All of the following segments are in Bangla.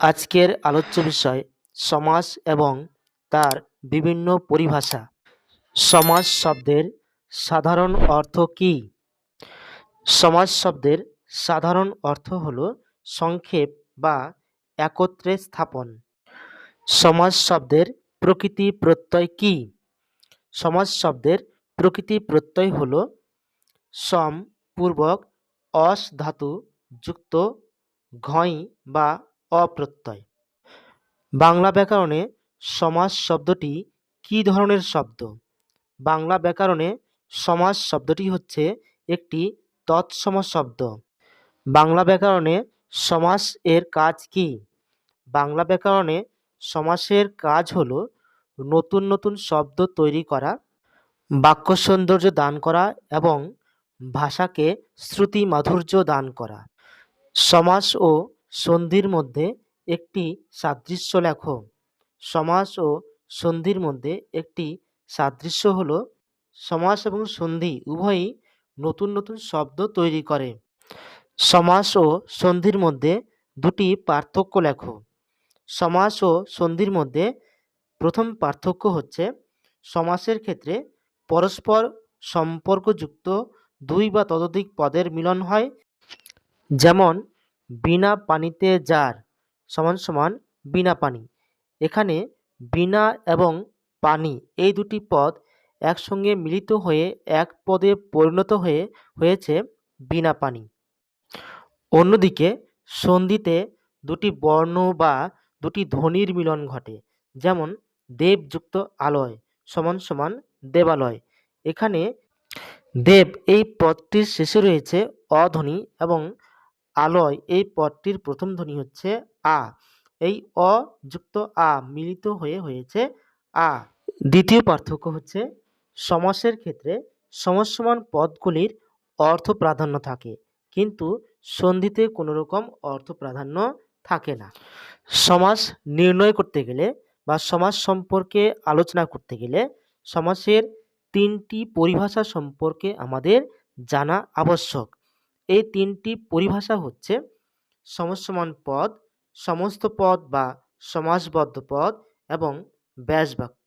আজকের আলোচ্য বিষয় সমাস এবং তার বিভিন্ন পরিভাষা। সমাস শব্দের সাধারণ অর্থ কী? সমাস শব্দের সাধারণ অর্থ হল সংক্ষেপ বা একত্রে স্থাপন। সমাস শব্দের প্রকৃতি প্রত্যয় কী? সমাস শব্দের প্রকৃতি প্রত্যয় হল সম, পূর্বক, অস, ধাতু, যুক্ত ঘই বা অপ্রত্যয়। বাংলা ব্যাকরণে সমাস শব্দটি কী ধরনের শব্দ? বাংলা ব্যাকরণে সমাস শব্দটি হচ্ছে একটি তৎসম শব্দ। বাংলা ব্যাকরণে সমাস এর কাজ কী? বাংলা ব্যাকরণে সমাসের কাজ হল নতুন নতুন শব্দ তৈরি করা, বাক্য সৌন্দর্য দান করা এবং ভাষাকে শ্রুতি মাধুর্য দান করা। সমাস ও সন্ধির মধ্যে একটি সাদৃশ্য লেখো। সমাস ও সন্ধির মধ্যে একটি সাদৃশ্য হল, সমাস এবং সন্ধি উভয়ই নতুন নতুন শব্দ তৈরি করে। সমাস ও সন্ধির মধ্যে দুটি পার্থক্য লেখো। সমাস ও সন্ধির মধ্যে প্রথম পার্থক্য হচ্ছে, সমাসের ক্ষেত্রে পরস্পর সম্পর্কযুক্ত দুই বা ততোধিক পদের মিলন হয়। যেমন বিনা পানিতে যার সমান সমান বিনা পানি। এখানে বিনা এবং পানি এই দুটি পদ একসঙ্গে মিলিত হয়ে এক পদে পরিণত হয়ে হয়েছে বিনা পানি। অন্যদিকে সন্ধিতে দুটি বর্ণ বা দুটি ধ্বনির মিলন ঘটে, যেমন দেবযুক্ত আলয় সমান সমান দেবালয়। এখানে দেব এই পদটির শেষে রয়েছে অধ্বনি এবং আলয়, এই পদটির প্রথম ধ্বনি হচ্ছে আ। এই অ যুক্ত আ মিলিত হয়ে হয়েছে আ। দ্বিতীয় পার্থক্য হচ্ছে সমাসের ক্ষেত্রে সমসমান পদগুলির অর্থ প্রাধান্য থাকে, কিন্তু সন্ধিতে কোনো রকম অর্থ প্রাধান্য থাকে না। সমাস নির্ণয় করতে গেলে বা সমাজ সম্পর্কে আলোচনা করতে গেলে সমাসের তিনটি পরিভাষা সম্পর্কে আমাদের জানা আবশ্যক। এই তিনটি পরিভাষা হচ্ছে সমসমান পদ, সমস্ত পদ বা সমাসবদ্ধ পদ এবং ব্যাস বাক্য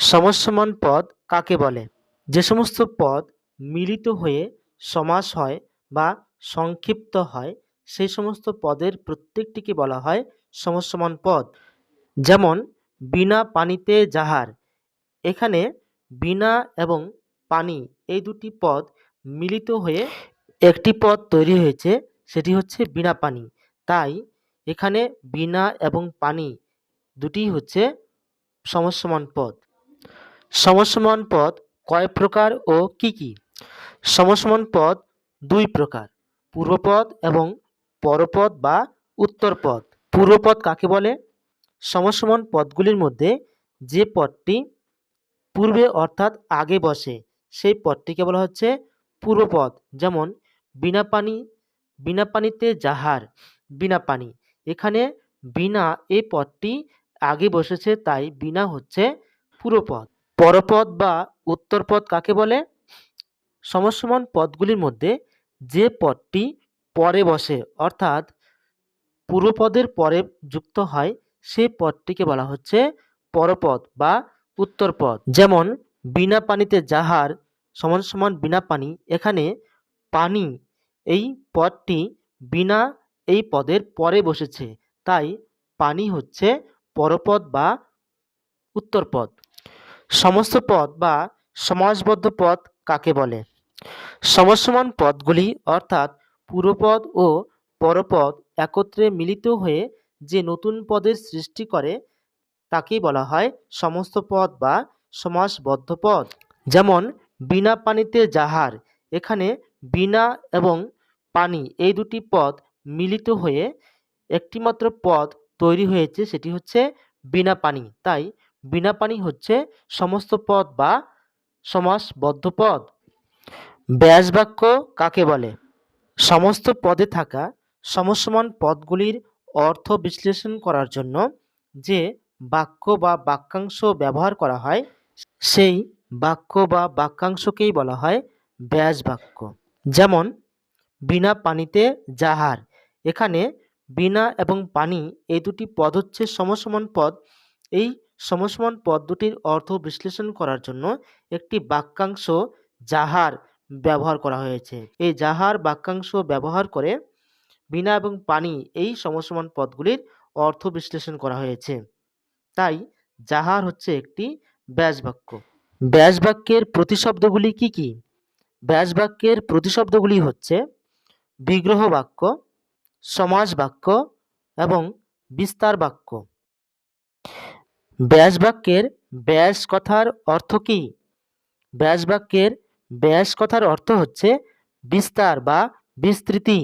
সমসমান পদ কাকে বলে? যে সমস্ত পদ মিলিত হয়ে সমাস হয় বা সংক্ষিপ্ত হয়, সেই সমস্ত পদের প্রত্যেকটিকে বলা হয় সমসমান পদ। যেমন, বিনা পানিতে জাহার এখানে বিনা এবং পানি এই দুটি পদ মিলিত হয়ে একটি পদ তৈরি হয়েছে, সেটি হচ্ছে বিনা পানি। তাই এখানে বিনা এবং পানি দুটিই হচ্ছে সমসমান পদ সমসমান পদ কয় প্রকার ও কি কি? সমসমান পদ দুই প্রকার পূর্বপদ এবং পরপদ বা উত্তরপদ পূর্বপদ কাকে বলে? সমসমান পদগুলির মধ্যে যে পদটি পূর্বে অর্থাৎ আগে বসে, সেই পদটিকে বলা হচ্ছে পূর্বপদ যেমন বিনা পানি, বিনা পানিতে যাহার, বিনা পানি। এখানে বিনা এই পদটি আগে বসেছে, তাই বিনা হচ্ছে পুরোপদ পরপদ বা উত্তরপদ কাকে বলে? সমসমান পদগুলির মধ্যে যে পদটি পরে বসে, অর্থাৎ পূর্বপদের পরে যুক্ত হয় সেই পদটিকে বলা হচ্ছে পরপদ বা উত্তরপদ যেমন, বিনা পানিতে জাহার সমান সমান বিনা পানি, এখানে পানি এই পদটি বিনা এই পদের পরে বসেছে, তাই পানি হচ্ছে পরপদ বা উত্তরপদ। সমস্ত পদ বা সমাসবদ্ধ পদ কাকে বলে? সমসমান পদগুলি অর্থাৎ পূর্বপদ ও পরপদ একত্রে মিলিত হয়ে যে নতুন পদের সৃষ্টি করে, তাকেই বলা হয় সমস্ত পদ বা সমাসবদ্ধ পদ। যেমন, বিনা পানিতে জাহার এখানে বিনা এবং পানি, এই দুটি পদ মিলিত হয়ে একটিমাত্র পদ তৈরি হয়েছে, সেটি হচ্ছে বিনা পানি। তাই বিনা পানি হচ্ছে সমস্ত পদ বা সমাসবদ্ধ পদ। ব্যাস বাক্য কাকে বলে? সমস্ত পদে থাকা সমসমান পদগুলির অর্থ বিশ্লেষণ করার জন্য যে বাক্য বা বাক্যাংশ ব্যবহার করা হয়, সেই বাক্য বা বাক্যাংশকেই বলা হয় ব্যাস বাক্য। যেমন বিনা পানিতে জাহার। এখানে বিনা এবং পানি এই দুটি পদ হচ্ছে সমসমান পদ। এই সমসমান পদ দুটির অর্থ বিশ্লেষণ করার জন্য একটি বাক্যাংশ যাহার ব্যবহার করা হয়েছে। এই যাহার বাক্যাংশ ব্যবহার করে বিনা এবং পানি এই সমসমান পদগুলির অর্থ বিশ্লেষণ করা হয়েছে। তাই যাহার হচ্ছে একটি ব্যাস বাক্য ব্যাস বাক্যের প্রতিশব্দগুলি কি কি? ব্যাস বাক্যের প্রতিশব্দগুলি হচ্ছে বিগ্রহ বাক্য সমাজ বাক্য এবং বিস্তার বাক্য ব্যাস বাক্যের ব্যাস কথার অর্থ কি? ব্যাস বাক্যের ব্যাস কথার অর্থ হচ্ছে বিস্তার বা বিস্তৃতি।